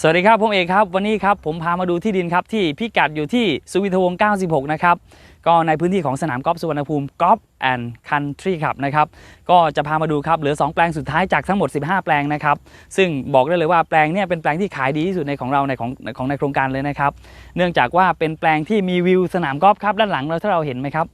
สวัสดีครับผมเอกครับวันนี้ครับผมพามาดูที่ดินครับที่พิกัดอยู่ที่สุวิทวงศ์96 นะครับก็ในพื้นที่ของสนามกอล์ฟสุวรรณภูมิกอล์ฟแอนด์คันทรีครับนะครับก็จะพามาดูครับเหลือ 2 แปลงสุดท้ายจากทั้งหมด 15 แปลงนะครับซึ่งบอกได้เลยว่าแปลงเนี่ยเป็นแปลงที่ขายดีที่สุดในของเราในของของในโครงการเลยนะครับเนื่องจากว่าเป็นแปลงที่มีวิวสนามกอล์ฟครับด้านหลังเราถ้าเราเห็นไหมครับ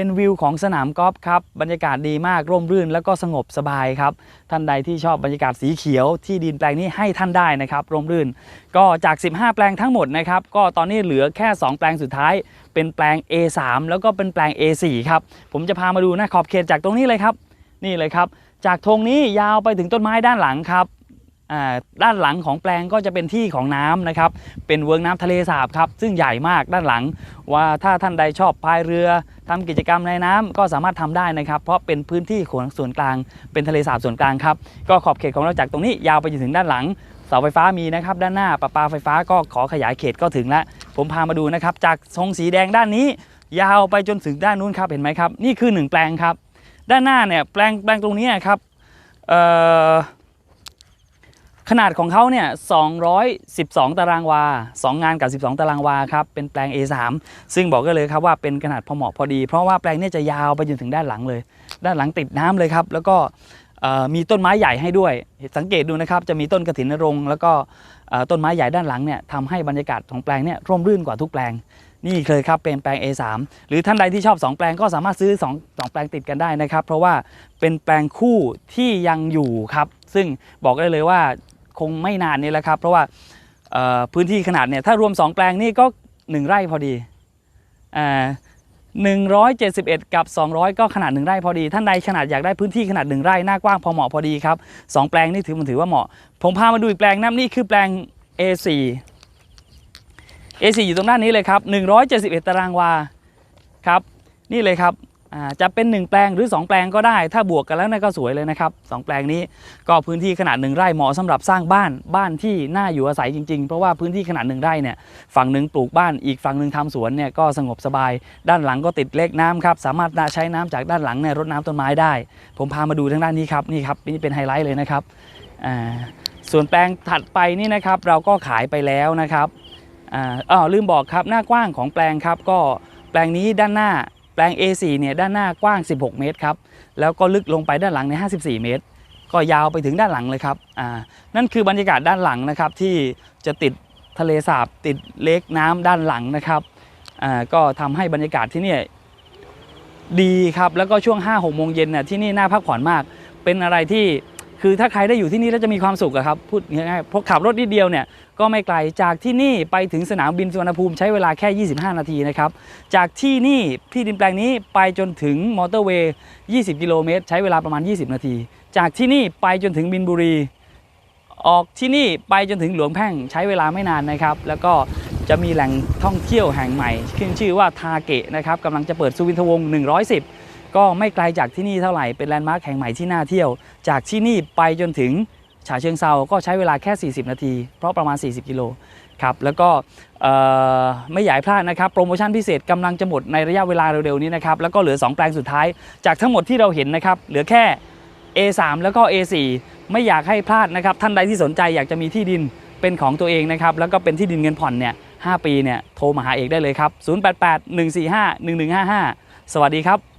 เป็นวิวของสนามกอล์ฟครับบรรยากาศดีมากร่มรื่น แล้วก็สงบสบายครับ ท่านใดที่ชอบบรรยากาศสีเขียวที่ดินแปลงนี้ให้ท่านได้นะครับร่มรื่น ก็จาก 15 แปลงทั้งหมดนะครับก็ตอนนี้เหลือแค่ 2 แปลงสุดท้าย เป็นแปลง A3 แล้วก็เป็นแปลง A4 ครับผมจะพามาดูนะขอบเขตจากตรงนี้เลยครับ นี่เลยครับ จากธงนี้ยาวไปถึงต้นไม้ด้านหลังครับ ด้านหลังของแปลงก็จะเป็นที่ของน้ำนะครับ เป็นเวิร์กน้ำทะเลสาบครับ ซึ่งใหญ่มากด้านหลัง ว่าถ้าท่านใดชอบพายเรือทำกิจกรรมในน้ำก็สามารถทำได้นะครับ เพราะเป็นพื้นที่ของส่วนกลาง เป็นทะเลสาบส่วนกลางครับ ก็ขอบเขตของเราจากตรงนี้ยาวไปจนถึงด้านหลัง เสาไฟฟ้ามีนะครับ ด้านหน้าประปาไฟฟ้าก็ขอขยายเขตก็ถึงแล้วผมพามาดูนะครับ จากธงสีแดงด้านนี้ ยาวไปจนถึงด้านนู้นครับเห็นไหมครับ นี่คือหนึ่งแปลงครับ ด้านหน้าเนี่ยแปลงแปลงตรงนี้ครับเอ่อ ขนาดของเขาเนี่ย 212 ตารางวา 2 งานกับ 12 ตารางวาครับ เป็นแปลง A3 ซึ่งบอกก็เลยครับว่าเป็นขนาดพอเหมาะพอดี เพราะว่าแปลงนี่ยจะยาวไปจนถึงด้านหลังเลย ด้านหลังติดน้ำเลยครับ แล้วก็มีต้นไม้ใหญ่ให้ด้วย สังเกตดูนะครับ จะมีต้นกระถินรงแล้วก็ต้นไม้ใหญ่ด้านหลังเนี่ยทำให้บรรยากาศของแปลงเนี่ยร่มรื่นกว่าทุกแปลง นี่เลยครับเป็นแปลง A3 หรือท่านใดที่ชอบ 2 แปลงก็สามารถซื้อ 2 2 แปลงติดกันได้นะครับ เพราะว่าเป็นแปลงคู่ที่ยังอยู่ครับ ซึ่งบอกได้เลยว่า คงไม่นานนี้แหละครับ เพราะว่าพื้นที่ขนาดเนี่ยถ้ารวม 2 แปลงนี่ก็ 1 ไร่พอดีหนึ่งร้อ่า171กับ200ก็ขนาด1ไร่พอดี ท่านใดขนาดอยากได้พื้นที่ขนาด1ไร่หน้ากว้างพอเหมาะพอดีครับสองแปลงนี่ถือมันถือว่าเหมาะ ผมพามาดูอีกแปลงนะนี่คือแปลง A4 A4 อยู่ตรงด้านนี้เลยครับ171ตารางวาครับ นี่เลยครับ จะเป็น 1 แปลงหรือ 2 แปลงก็ได้ ถ้าบวกกันแล้วเนะก็สวยเลยนะครับสองแปลงนี้ก็พื้นที่ขนาด 1 ไร่เหมาะสำหรับสร้างบ้านบ้านที่น่าอยู่อาศัยจริงๆ เพราะว่าพื้นที่ขนาด 1 ไร่เนี่ยฝั่งหนึ่งปลูกบ้านอีกฝั่งหนึ่งทำสวนเนี่ยก็สงบสบาย ด้านหลังก็ติดเลขน้ำครับสามารถใช้น้ำจากด้านหลังเนี่ยรดน้ำต้นไม้ได้ ผมพามาดูทางด้านนี้ครับนี่ครับนี่เป็นไฮไลท์เลยนะครับส่วนแปลงถัดไปนี่นะครับเราก็ขายไปแล้วนะครับอ่าอ๋อลืมบอกครับหน้ากว้างของแปลงครับก็แปลงนี้ด้านหน้า ปลง A4 เนี่ยด้านหน้ากว้าง 16 เมตรครับ แล้วก็ลึกลงไปด้านหลังใน 54 เมตร ก็ยาวไปถึงด้านหลังเลยครับ อ่า นั่นคือบรรยากาศด้านหลังนะครับที่จะติดทะเลสาบติดเล็กน้ำด้านหลังนะครับ อ่า ก็ทำให้บรรยากาศที่เนี่ยดีครับ แล้วก็ช่วง 5-6 โมงเย็นน่ะที่นี่น่าพักผ่อนมาก เป็นอะไรที่ คือถ้าใครได้อยู่ที่นี่แล้วจะมีความสุขอะครับพูดง่ายๆเพราะขับรถนิดเดียวเนี่ยก็ไม่ไกลจากที่นี่ไปถึงสนามบินสุวรรณภูมิใช้เวลาแค่ 25 นาทีนะครับจากที่นี่ที่ดินแปลงนี้ไปจนถึงมอเตอร์เวย์20 กิโลเมตร ใช้เวลาประมาณ 20 นาที จากที่นี่ไปจนถึงบินบุรี ออกที่นี่ไปจนถึงหลวงแพ่งใช้เวลาไม่นานนะครับ แล้วก็จะมีแหล่งท่องเที่ยวแห่งใหม่ขึ้นชื่อว่าทาเกะนะครับกำลังจะเปิดสุวินทวงศ์110 ก็ไม่ไกลจากที่นี่เท่าไหร่เป็นแลนด์มาร์คแห่งใหม่ที่น่าเที่ยว จากที่นี่ไปจนถึงฉะเชิงเซาก็ใช้เวลาแค่ 40 นาที เพราะประมาณ 40 กิโลครับแล้วก็ไม่อยากให้พลาดนะครับโปรโมชั่นพิเศษกำลังจะหมดในระยะเวลาเร็วๆนี้นะครับแล้วก็เหลือ 2 แปลงสุดท้าย จากทั้งหมดที่เราเห็นนะครับเหลือแค่ A3 แล้วก็ A4 ไม่อยากให้พลาดนะครับท่านใดที่สนใจอยากจะมีที่ดินเป็นของตัวเองนะครับแล้วก็เป็นที่ดินเงินผ่อนเนี่ย5ปีเนี่ยโทรมาหาเอกได้เลยครับ 088 145 1155 สวัสดีครับ